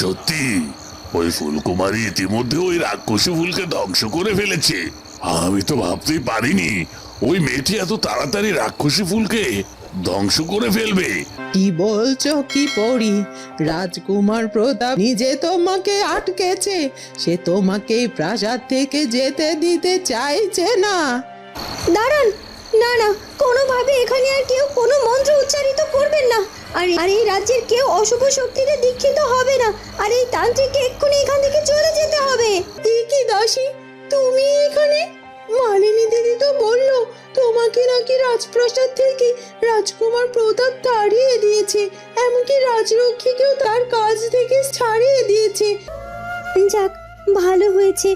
সত্যি। ওই ফুলকুমারী ইতিমধ্যে ওই রাক্ষসী ফুলকে ধ্বংস করে ফেলেছে। আমি তো ভাবতেই পারিনি ওই মেয়েটি এত তাড়াতাড়ি রাক্ষসী ফুলকে ধ্বংস করে ফেলবে। কি বলছো? কি পড়ি রাজকুমার প্রতাপ নিজে তোমাকে আটকেছে সে তোমাকে প্রাসাদ থেকে যেতে দিতে চাইছে না। দাঁড়ান না না কোনোভাবে এখানে আর কেউ কোনো মন্ত্র উচ্চারিত করবেন না। আর আর এই রাজ্যের কেউ অশুভ শক্তিতে দীক্ষিত হবে না। আর এই তান্ত্রিককে এক্ষুনি এখান থেকে চলে যেতে হবে। কি দাসী? তুমি এখানে? মালিনী দিদি তো বলল তোমাকে নাকি রাজপ্রাসাদ থেকে রাজকুমার প্রতাপ তাড়িয়ে দিয়েছে। এমনকি রাজরক্ষীকেও তার কাজ থেকে ছাড়িয়ে দিয়েছে। যাক ভালো হয়েছে।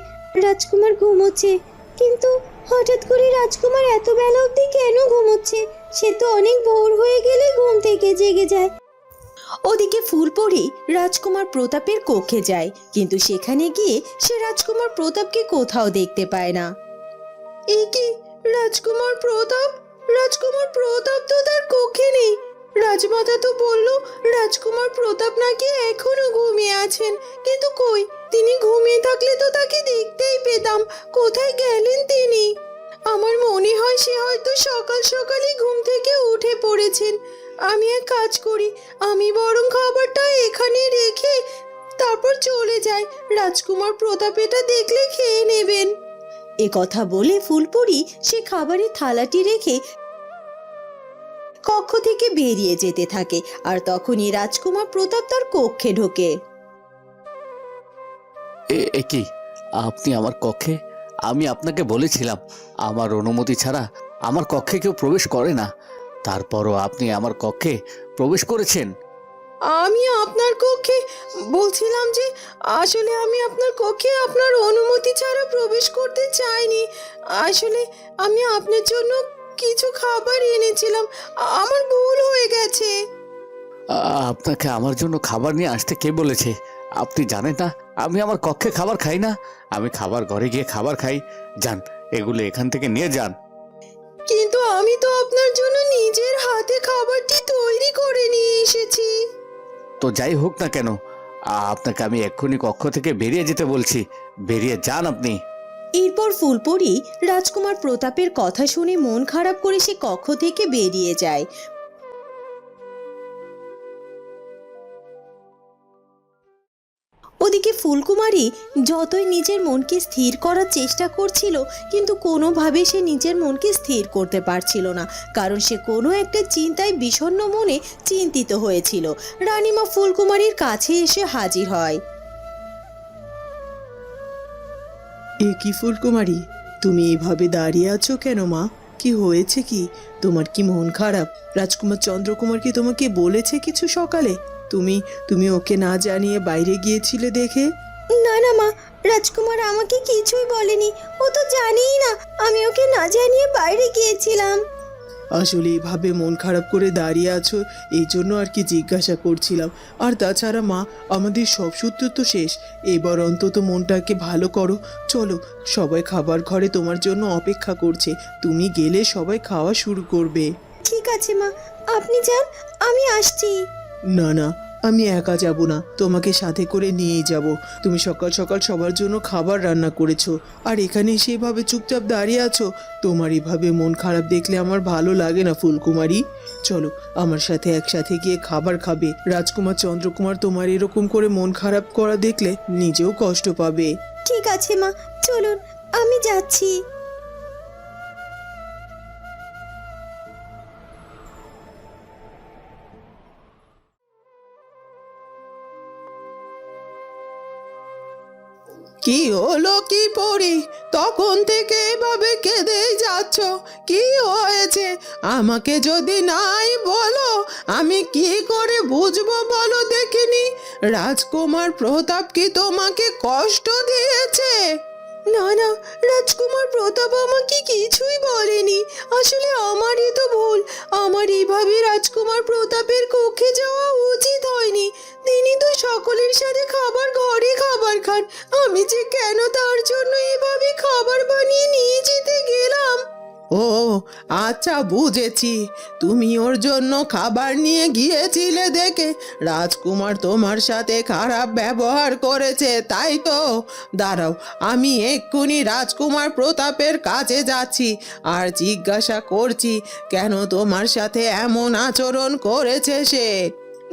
রাজকুমার ঘুমোচ্ছে। কিন্তু হঠাৎ করে রাজকুমার এত বেলা অবধি কেন ঘুমোচ্ছে? সে তো অনেক ভোর হয়ে গেলে ঘুম থেকে জেগে যায়। ওদিকে ফুলপরি রাজকুমার প্রতাপের কক্ষে যায়, কিন্তু সেখানে গিয়ে সে রাজকুমার প্রতাপকে কোথাও দেখতে পায় না। এই কি? রাজকুমার প্রতাপ? রাজকুমার প্রতাপ তো তার কক্ষে নেই। রাজমাতা তো বলল, রাজকুমার প্রতাপ নাকি এখনও ঘুমিয়ে আছেন। কিন্তু কই, তিনি ঘুমিয়ে থাকলে তো তাকে দেখতেই পেতাম। কোথায় গেলেন তিনি? আমার মনে হয় সে হয়তো সকাল সকালই ঘুম থেকে উঠে পড়েছেন। আমি এক কাজ করি, আমি বরং খাবারটা এখানে রেখে তারপর চলে যাই। রাজকুমার প্রতাপ এটা দেখলে খেয়ে নেবেন। এ কথা বলে ফুলপুরি সে খাবারের থালাটি রেখে কক্ষ থেকে বেরিয়ে যেতে থাকে আর তখনই রাজকুমার প্রতাপ তার কক্ষে ঢোকে। এ এ কি? আপনি আমার কক্ষে? আমি আপনাকে বলেছিলাম আমার অনুমতি ছাড়া আমার কক্ষে কেউ প্রবেশ করে না। তারপরও আপনি আমার কক্ষে প্রবেশ করেছেন। আমি আপনার কক্ষে বলছিলাম যে আসলে আমি আপনার কক্ষে আপনার অনুমতি ছাড়া প্রবেশ করতে চাইনি। আসলে আমি আপনার জন্য কিছু খাবার এনেছিলাম। আমার ভুল হয়ে গেছে। আপনাকে আমার জন্য খাবার নিয়ে আসতে কে বলেছে? আপনি জানেন না আমি আমার কক্ষে খাবার খাই না। আমি খাবার ঘরে গিয়ে খাবার খাই। যান এগুলো এখান থেকে নিয়ে যান। কিন্তু আমি তো আপনার জন্য নিজের হাতে খাবারটি তৈরি করে নিয়ে এসেছি। তো যাই হোক না কেন আপনাকে আমি এক্ষুনি কক্ষ থেকে বেরিয়ে যেতে বলছি। বেরিয়ে যান আপনি। এরপর ফুলপরি রাজকুমার প্রতাপের কথা শুনে মন খারাপ করে সে কক্ষ থেকে বেরিয়ে যায়। ওদিকে ফুলকুমারী যতই নিজের মনকে স্থির করার চেষ্টা করছিল, কিন্তু কোনোভাবে সে নিজের মনকে স্থির করতে পারছিল না, কারণ সে কোনো একটা চিন্তায় বিষণ্ণ মনে চিন্তিত হয়েছিল। রানীমা ফুলকুমারীর কাছে এসে হাজির হয়। এ কি ফুলকুমারী? তুমি এভাবে দাঁড়িয়ে আছো কেন মা? কি হয়েছে কি? তোমার কি মন খারাপ? রাজকুমার চন্দ্রকুমার কি তোমাকে বলেছে কিছু সকালে? তুমি তুমি ওকে না জানিয়ে বাইরে গিয়েছিলে দেখে? না না মা, রাজকুমার আমাকে কিছুই বলেনি। ও তো জানেই না, আমি ওকে না জানিয়ে বাইরে গিয়েছিলাম। আসলে এভাবে মন খারাপ করে দাঁড়িয়ে আছো এই জন্য আর কি জিজ্ঞাসা করছিলাম। আর তাছাড়া মা আমাদের সব সূত্র তো শেষ। এবার অন্তত মনটাকে ভালো করো। চলো সবাই খাবার ঘরে তোমার জন্য অপেক্ষা করছে। তুমি গেলে সবাই খাওয়া শুরু করবে। ঠিক আছে মা আপনি যান আমি আসছি। না না আমি একা যাব না, তোমাকে সাথে করে নিয়েই যাব। তুমি সকাল সকাল সবার জন্য খাবার রান্না করেছ, আর এখানে সেভাবে চুপচাপ দাঁড়িয়ে আছো? তোমার এভাবে মন খারাপ দেখলে আমার ভালো লাগে না, ফুলকুমারী। চলো, আমার সাথে একসাথে গিয়ে খাবার খাবে। রাজকুমার, চন্দ্রকুমার, তোমার এরকম করে মন খারাপ করা দেখলে নিজেও কষ্ট পাবে। ঠিক আছে মা, চলুন, আমি যাচ্ছি। কি হলো, কি পড়ি তখন থেকে এভাবে কেঁদেই যাচ্ছ? কি হয়েছে? আমাকে যদি নাই বলো, আমি কি করে বুঝব বলো দেখিনি? রাজকুমার প্রতাপ কি তোমাকে কষ্ট দিয়েছে? না না, রাজকুমার প্রতাপ আমাকে কিছুই বলেনি। আসলে আমারই তো ভুল। আমার এইভাবে রাজকুমার প্রতাপের কক্ষে যাওয়া উচিত হয়নি। সকলের সাথে খাবার, ঘরে খাবার খান। আমি যে কেন তার জন্য এভাবে খাবার বানিয়ে নিয়ে যেতে গেলাম? ও আচ্ছা বুঝেছি। তুমি ওর জন্য খাবার নিয়ে গিয়েছিলে দেখে রাজকুমার তোমার সাথে খারাপ ব্যবহার করেছে, তাই তো? দাঁড়াও, আমি এক্ষুনি রাজকুমার প্রতাপের কাছে যাচ্ছি আর জিজ্ঞাসা করছি, কেন তোমার সাথে এমন আচরণ করেছে সে?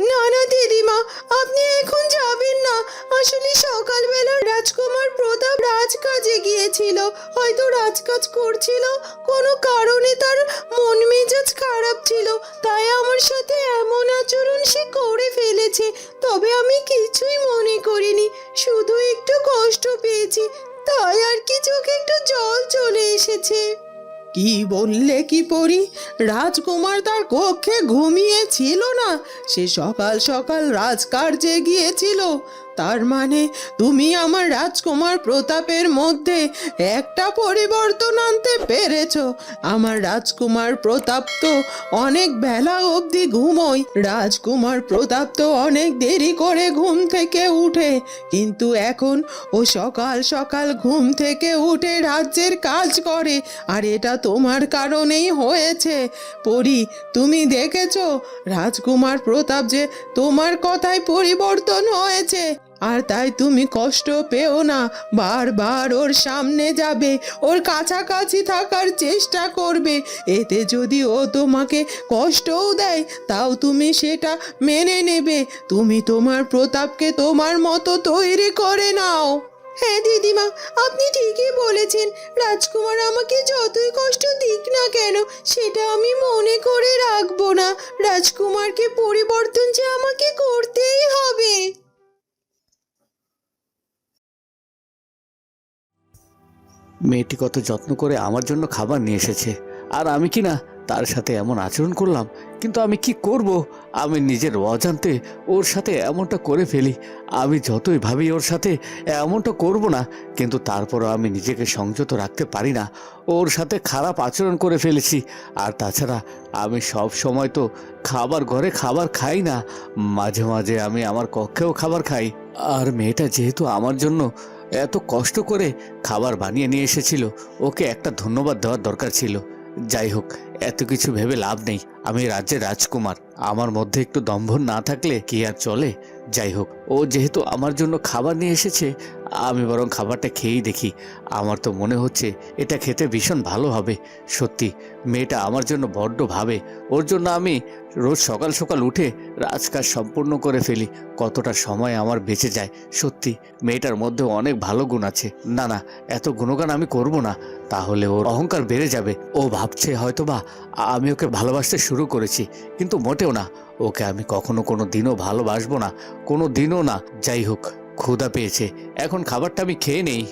না না দিদিমা, আপনি এখন যাবেন না। আসলে সকালবেলা রাজকুমার প্রতাপ রাজকাজে গিয়েছিল। হয়তো রাজকাজ করছিল, কোনো কারণে তার মন মেজাজ খারাপ ছিল। তাই আমার সাথে এমন আচরণ সে করে ফেলেছে, তবে আমি কিছুই মনে করিনি। শুধু একটু কষ্ট পেয়েছি, তাই আর কি চোখে একটু জল চলে এসেছে। কি বললে কি পড়ি রাজকুমার তার কক্ষে ঘুমিয়েছিল না? সে সকাল সকাল রাজকার্যে গিয়েছিল। তার মানে তুমি আমার রাজকুমার প্রতাপের মধ্যে একটা পরিবর্তন আনতে পেরেছ। আমার রাজকুমার প্রতাপ তো অনেক বেলা অবধি ঘুমোয়। রাজকুমার প্রতাপ তো অনেক দেরি করে ঘুম থেকে উঠে। কিন্তু এখন ও সকাল সকাল ঘুম থেকে উঠে রাজ্যের কাজ করে, আর এটা তোমার কারণেই হয়েছে। পরি, তুমি দেখেছ? রাজকুমার প্রতাপ যে তোমার কথায় পরিবর্তন হয়েছে। আর তাই তুমি কষ্ট পেও না। বারবার ওর সামনে যাবে, ওর কাছাকাছি থাকার চেষ্টা করবে। এতে যদি ও তোমাকে কষ্টও দেয়, তাও তুমি সেটা মেনে নেবে। তুমি তোমার প্রতাপকে তোমার মতো তৈরি করে নাও। হ্যাঁ দিদিমা, আপনি ঠিকই বলেছেন। রাজকুমার আমাকে যতই কষ্ট দিক না কেন, সেটা আমি মনে করে রাখব না। রাজকুমারকে পরিবর্তন যে আমাকে করতেই হবে। মেয়েটি কত যত্ন করে আমার জন্য খাবার নিয়ে এসেছে। আর আমি কি না তার সাথে এমন আচরণ করলাম? কিন্তু আমি কি করব? আমি নিজের অজান্তে ওর সাথে এমনটা করে ফেলি। আমি যতই ভাবি ওর সাথে এমনটা করব না, কিন্তু তারপরও আমি নিজেকে সংযত রাখতে পারি না। ওর সাথে খারাপ আচরণ করে ফেলেছি। আর তাছাড়া আমি সব সময় তো খাবার ঘরে খাবার খাই না। মাঝে মাঝে আমি আমার কক্ষেও খাবার খাই। আর মেয়েটা যেহেতু আমার জন্য এত কষ্ট করে খাবার বানিয়ে নিয়ে এসেছিল। ওকে একটা ধন্যবাদ দেওয়ার দরকার ছিল। যাই হোক, এত কিছু ভেবে লাভ নেই। আমি রাজ্যের রাজকুমার। আমার মধ্যে একটু দম্ভ না থাকলে কি আর চলে? যাই হোক, ও যেহেতু আমার জন্য খাবার নিয়ে এসেছে, আমি বরং খাবারটা খেয়েই দেখি। আমার তো মনে হচ্ছে এটা খেতে ভীষণ ভালো হবে। সত্যি, মেয়েটা আমার জন্য বড্ড ভাবে। ওর জন্য আমি রোজ সকাল সকাল উঠে রাজকাজ সম্পূর্ণ করে ফেলি। কতটা সময় আমার বেঁচে যায়। সত্যি, মেয়েটার মধ্যে অনেক ভালো গুণ আছে। না না, এত গুণগান আমি করব না। তাহলে ওর অহংকার বেড়ে যাবে। ও ভাবছে হয়তোবা আমি ওকে ভালোবাসতে শুরু করেছি, কিন্তু মোটেও না। ওকে আমি কখনো কোনো দিনও ভালোবাসবো না, কোনো দিনও না। যাই হোক, ক্ষুধা পেয়েছে। এখন খাবারটা আমি খেয়ে নেই।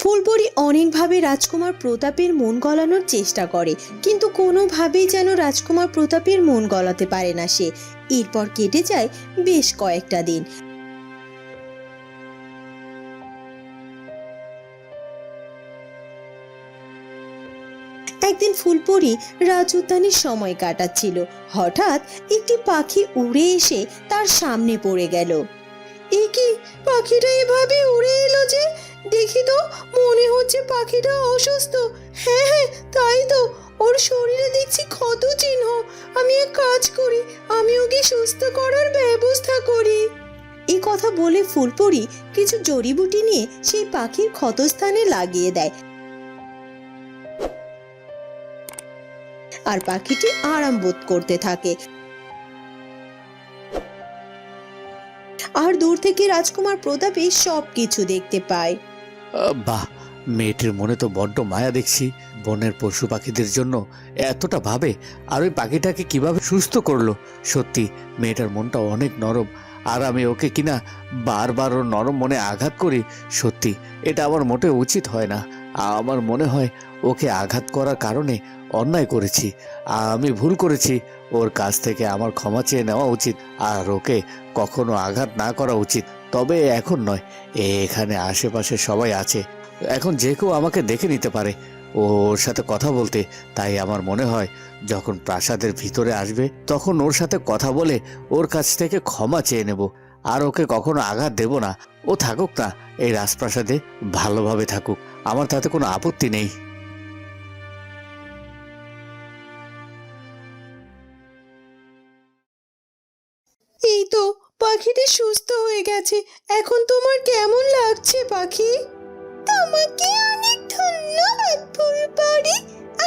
ফুলপরি অনেকভাবে রাজকুমার প্রতাপের মন গলানোর চেষ্টা করে, কিন্তু কোনোভাবেই যেন রাজকুমার প্রতাপের মন গলাতে পারে না সে। এরপর কেটে যায় বেশ কয়েকটা দিন। একদিন ফুলপরি রাজ উদ্যানের সময় কাটাচ্ছিল। হঠাৎ একটি পাখি উড়ে এসে তার সামনে পড়ে গেল। এ পাখিটা এভাবে উড়ে এলো যে? দেখি তো, মনে হচ্ছে পাখিটা অসুস্থ। হ্যাঁ হ্যাঁ তাই তো। ওর শরীরে দেখছি ক্ষত চিহ্ন। আমি এক কাজ করি, আমি ওকে সুস্থ করার ব্যবস্থা করি। এই কথা বলে ফুলপুরি কিছু জড়িবুটি নিয়ে সেই পাখির ক্ষতস্থানে লাগিয়ে দেয়। আর পাখিটি আরাম বোধ করতে থাকে। আর দূর থেকে রাজকুমার প্রতাপে সব কিছু দেখতে পায়। বাহ, মেয়েটির মনে তো বড্ড মায়া দেখছি। বনের পশু পাখিদের জন্য এতটা ভাবে, আর ওই পাখিটাকে কীভাবে সুস্থ করল? সত্যি, মেয়েটার মনটা অনেক নরম। আর আমি ওকে কিনা বারবার ওর নরম মনে আঘাত করি। সত্যি, এটা আমার মোটে উচিত হয় না। আমার মনে হয় ওকে আঘাত করার কারণে অন্যায় করেছি আমি ভুল করেছি, ওর কাছ থেকে আমার ক্ষমা চেয়ে নেওয়া উচিত, আর ওকে কখনো আঘাত না করা উচিত, তবে এখন নয়, এখানে আশেপাশে সবাই আছে, এখন যে কেউ আমাকে দেখে নিতে পারে, ওর সাথে কথা বলতে, তাই আমার মনে হয়, যখন প্রাসাদের ভিতরে আসবে, তখন ওর সাথে কথা বলে, ওর কাছ থেকে ক্ষমা চেয়ে নেব, আর ওকে কখনো আঘাত দেব না, ও থাকুক না, এই রাজপ্রাসাদে ভালোভাবে থাকুক, আমার তাতে কোনো আপত্তি নেই। গেছে এখন তোমার কেমন লাগছে, পাখি? তোমাকে অনেক ধন্যবাদ ফুলপরি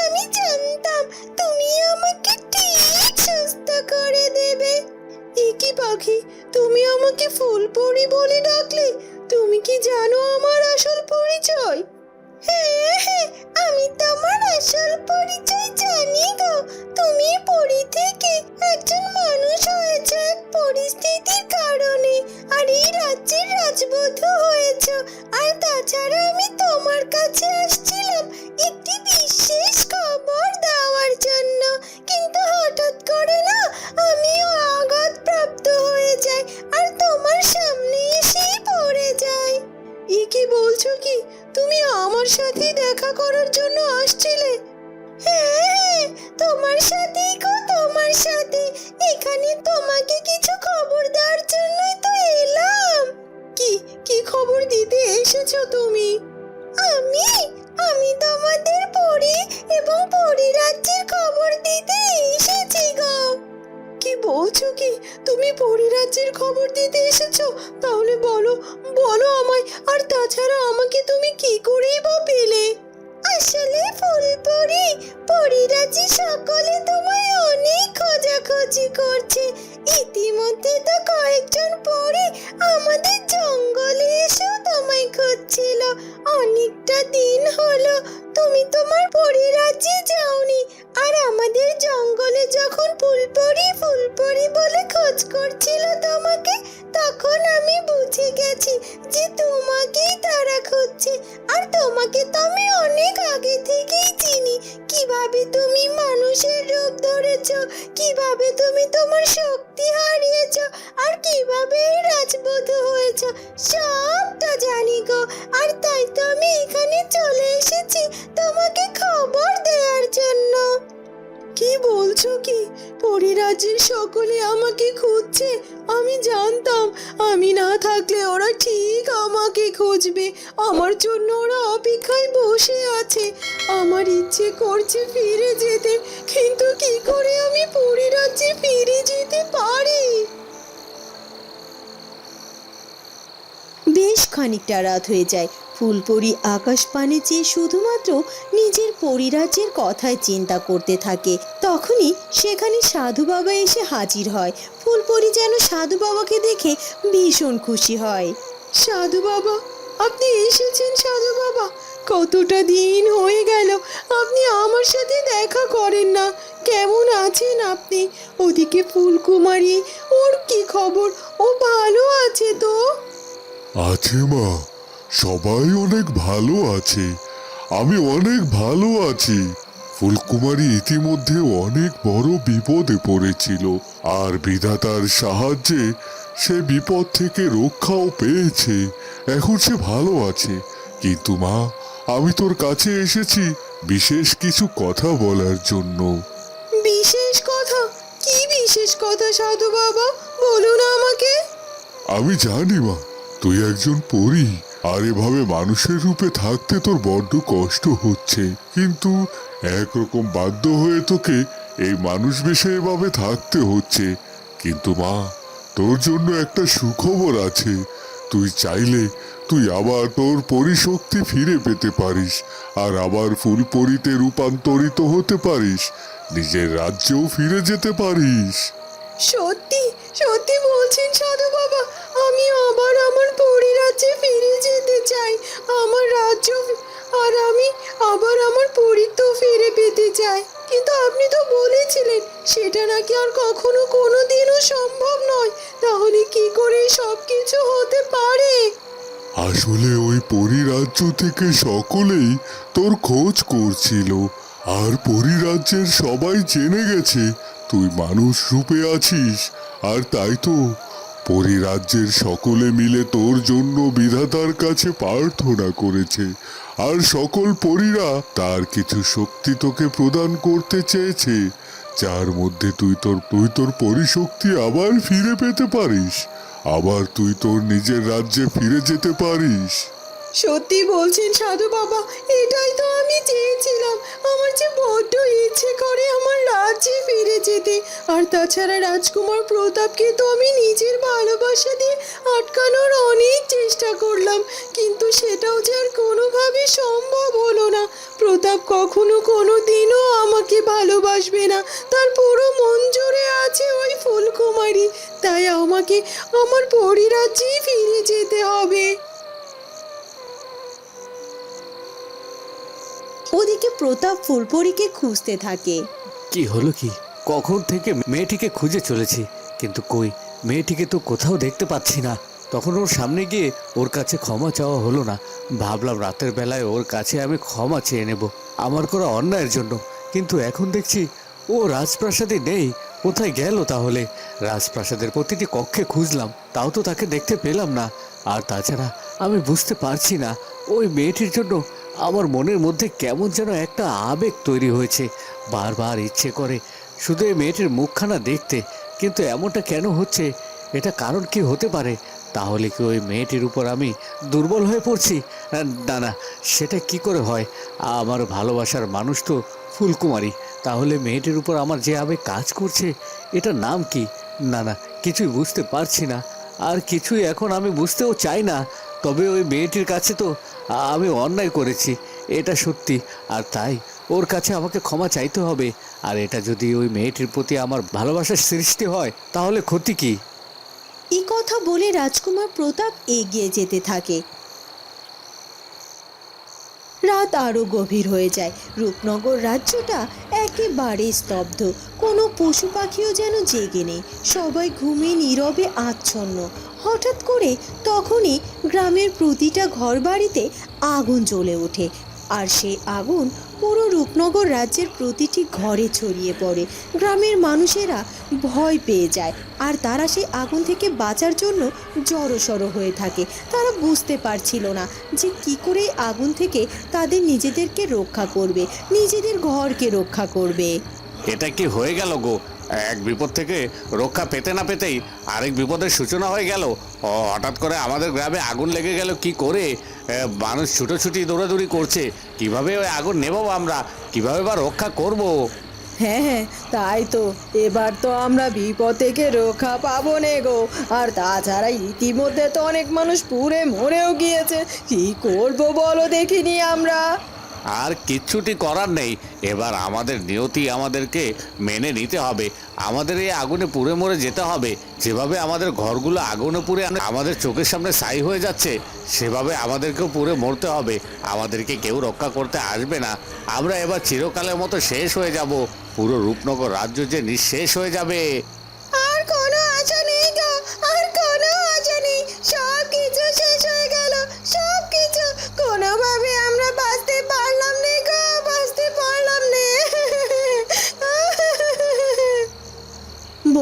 আমি জানতাম তুমি আমাকে ঠিক সুস্থ করে দেবে। কি পাখি? তুমি আমাকে ফুলপরি বলে ডাকলে। তুমি কি জানো আমার আসল পরিচয়? হ্যাঁ আসল পরিচয় জানি গো। তুমি পরি থেকে একজন মানুষ হয়েছে এক পরিস্থিতির কারণে, আর এই রাজ্যের রাজবধূ হয়েছ। আর তাছাড়া আমি তোমার কাছে আসছিলাম একটি বিশেষ খবর দেওয়ার জন্য। কিন্তু হঠাৎ করে না আমিও আঘাত প্রাপ্ত হয়ে যাই, আর তোমার সামনে এসেই পড়ে যাই। এ কি বলছো কি? তুমি আমার সাথে দেখা করার জন্য আসছিলে। হ্যাঁ তোমার সাথেই পরিরাজ্যের সকলে আমাকে খুঁজছে। আমি জানতাম, আমি না থাকলে ওরা ঠিক আমাকে খুঁজবে। আমার জন্য ওরা অপেক্ষায় বসে আছে। আমার ইচ্ছে করছে ফিরে যেতে, কিন্তু কি করে আমি পুরী রাজ্যে ফিরে যেতে পারি? বেশ খানিকটা রাত হয়ে যায়। ফুলপরি আকাশ পানে চেয়ে শুধুমাত্র নিজের পরিরাজ্যের কথাই চিন্তা করতে থাকে। তখনই সেখানে সাধু বাবা এসে হাজির হয়। ফুলপরি যেন সাধু বাবাকে দেখে ভীষণ খুশি হয়। সাধু বাবা, আপনি এসেছেন সাধু বাবা। কতটা দিন হয়ে গেল, আপনি আমার সাথে দেখা করেন না। কেমন আছেন আপনি? ওদিকে ফুলকুমারী, ওর কি খবর? ও ভালো আছে তো? আছে মা। সবাই অনেক ভালো আছে। আমি অনেক ভালো আছি। ফুলকুমারী ইতিমধ্যে অনেক বড় বিপদে পড়েছিল। আর বিধাতার সাহায্যে সে বিপদ থেকে রক্ষাও পেয়েছে। এখন সে ভালো আছে। কিন্তু মা আমি তোর কাছে এসেছি বিশেষ কিছু কথা বলার জন্য। বিশেষ কথা? কি বিশেষ কথা সাধু বাবা? বলুন আমাকে। আমি জানি মা তুই একজন পরী। আর এভাবে মানুষের রূপে থাকতে তোর বড্ড কষ্ট হচ্ছে। কিন্তু একরকম বাধ্য হয়ে তোকে এই মানুষ বেশে এভাবে থাকতে হচ্ছে। কিন্তু মা, তোর জন্য একটা সুখবর আছে। তুই চাইলে তুই আবার তোর পরিশক্তি ফিরে পেতে পারিস আর আবার ফুল পরিতে রূপান্তরিত হতে পারিস। নিজের রাজ্যেও ফিরে যেতে পারিস। সত্যি? সত্যি বলছেন সাধু বাবা, আমি আবার আমার পরিরাজ্যে ফিরে যেতে চাই, আমার রাজ্য আর আমি আবার আমার পরিত্ব ফিরে পেতে চাই। কিন্তু আপনি তো বলেছিলেন, সেটা নাকি আর কখনো কোনো দিনও সম্ভব নয়। তাহলে কি করে সব কিছু হতে পারে? আসলে ওই পরিরাজ্য থেকে সকলেই তোর খোঁজ করছিল, আর পরিরাজ্যের সবাই জেনে গেছে, তুই মানুষ রূপে আছিস। আর তাই তো পরিরাজ্যের সকলে মিলে তোর জন্য বিধাতার কাছে প্রার্থনা করেছে। আর সকল পরীরা তার কিছু শক্তি তোকে প্রদান করতে চেয়েছে। যার মধ্যে তুই তোর তুই তোর পরিশক্তি আবার ফিরে পেতে পারিস। আবার তুই তোর নিজের রাজ্যে ফিরে যেতে পারিস। সত্যি বলছেন সাধু বাবা, এটাই তো আমি চেয়েছিলাম। আমার যে বড্ড ইচ্ছে করে আমার রাজ্যে ফিরে যেতে। আর তাছাড়া রাজকুমার প্রতাপকে তো আমি নিজের ভালোবাসা দিয়ে আটকানোর অনেক চেষ্টা করলাম, কিন্তু সেটাও যে আর কোনোভাবে সম্ভব হলো না। প্রতাপ কখনো কোনো দিনও আমাকে ভালোবাসবে না, তার পুরো মন জুড়ে আছে ওই ফুলকুমারী। তাই আমাকে আমার পরিরাজ্যেই ফিরে যেতে হবে। ওদিকে প্রতাপ ফুলপরীকে খুঁজতে থাকে। কি হলো কি? কখন থেকে মেয়েটিকে খুঁজে চলেছি? কিন্তু কই? মেয়েটিকে তো কোথাও দেখতে পাচ্ছি না। তখন ওর সামনে গিয়ে ওর কাছে ক্ষমা চাওয়া হলো না। ভাবলাম রাতের বেলায় ওর কাছে আমি ক্ষমা চেয়ে নেব। আমার করা অন্যায়ের জন্য। কিন্তু এখন দেখছি ও রাজপ্রাসাদে নেই। কোথায় গেল তাহলে? রাজপ্রাসাদের প্রতিটি কক্ষে খুঁজলাম। তাও তো তাকে দেখতে পেলাম না। আর তাছাড়া আমি বুঝতে পারছি না। ওই মেয়েটির জন্য আমার মনের মধ্যে কেমন যেন একটা আবেগ তৈরি হয়েছে। বারবার ইচ্ছে করে শুধু এই মেয়েটির মুখখানা দেখতে, কিন্তু এমনটা কেন হচ্ছে? এটা কারণ কি হতে পারে? তাহলে কি ওই মেয়েটির উপর আমি দুর্বল হয়ে পড়ছি? না না, সেটা কি করে হয়? আমার ভালোবাসার মানুষ তো ফুলকুমারী। তাহলে মেয়েটির উপর আমার যে আবেগ কাজ করছে, এটার নাম কি? না না, কিছুই বুঝতে পারছি না। আর কিছুই এখন আমি বুঝতেও চাই না। তবে ওই মেয়েটির কাছে তো আমি অন্যায় করেছি, এটা সত্যি। আর তাই ওর কাছে আমাকে ক্ষমা চাইতে হবে। আর এটা যদি ওই মেয়েটির প্রতি আমার ভালোবাসার সৃষ্টি হয়, তাহলে ক্ষতি কি? এই কথা বলে রাজকুমার প্রতাপ এগিয়ে যেতে থাকে। রাত আরও গভীর হয়ে যায়। রূপনগর রাজ্যটা একেবারে স্তব্ধ। কোনো পশু পাখিও যেন জেগে নেই। সবাই ঘুমে নীরবে, আচ্ছন্ন। হঠাৎ করে তখনই গ্রামের প্রতিটা ঘরবাড়িতে আগুন জ্বলে ওঠে আর সেই আগুন পুরো রূপনগর রাজ্যের প্রতিটি ঘরে ছড়িয়ে পড়ে। গ্রামের মানুষেরা ভয় পেয়ে যায় আর তারা সেই আগুন থেকে বাঁচার জন্য জড়সড় হয়ে থাকে। তারা বুঝতে পারছিল না যে কি করে আগুন থেকে তাদের নিজেদেরকে রক্ষা করবে, নিজেদের ঘরকে রক্ষা করবে। এটা কি হয়ে গেল গো? এক বিপদ থেকে রক্ষা পেতে না পেতেই আরেক বিপদের সূচনা হয়ে গেল। হঠাৎ করে আমাদের গ্রামে আগুন লেগে গেল, কি করে? মানুষ ছুটোছুটি, দৌড়াদৌড়ি করছে। কীভাবে ওই আগুন নেব আমরা? কীভাবে বা রক্ষা করব। হ্যাঁ হ্যাঁ তাই তো। এবার তো আমরা বিপদ থেকে রক্ষা পাবো নে গো। আর তাছাড়া ইতিমধ্যে তো অনেক মানুষ পুড়ে মরেও গিয়েছে। কি করব বলো দেখিনি আমরা? আর কিচ্ছুটি করার নেই। এবার আমাদের নিয়তি আমাদেরকে মেনে নিতে হবে। আমাদের এই আগুনে পুড়ে মরে যেতে হবে। যেভাবে আমাদের ঘরগুলো আগুনে পুড়ে আম- আমাদের চোখের সামনে সাই হয়ে যাচ্ছে, সেভাবে আমাদেরকেও পুড়ে মরতে হবে। আমাদেরকে কেউ রক্ষা করতে আসবে না। আমরা এবার চিরকালের মতো শেষ হয়ে যাব। পুরো রূপনগর রাজ্য যে নিঃশেষ হয়ে যাবে।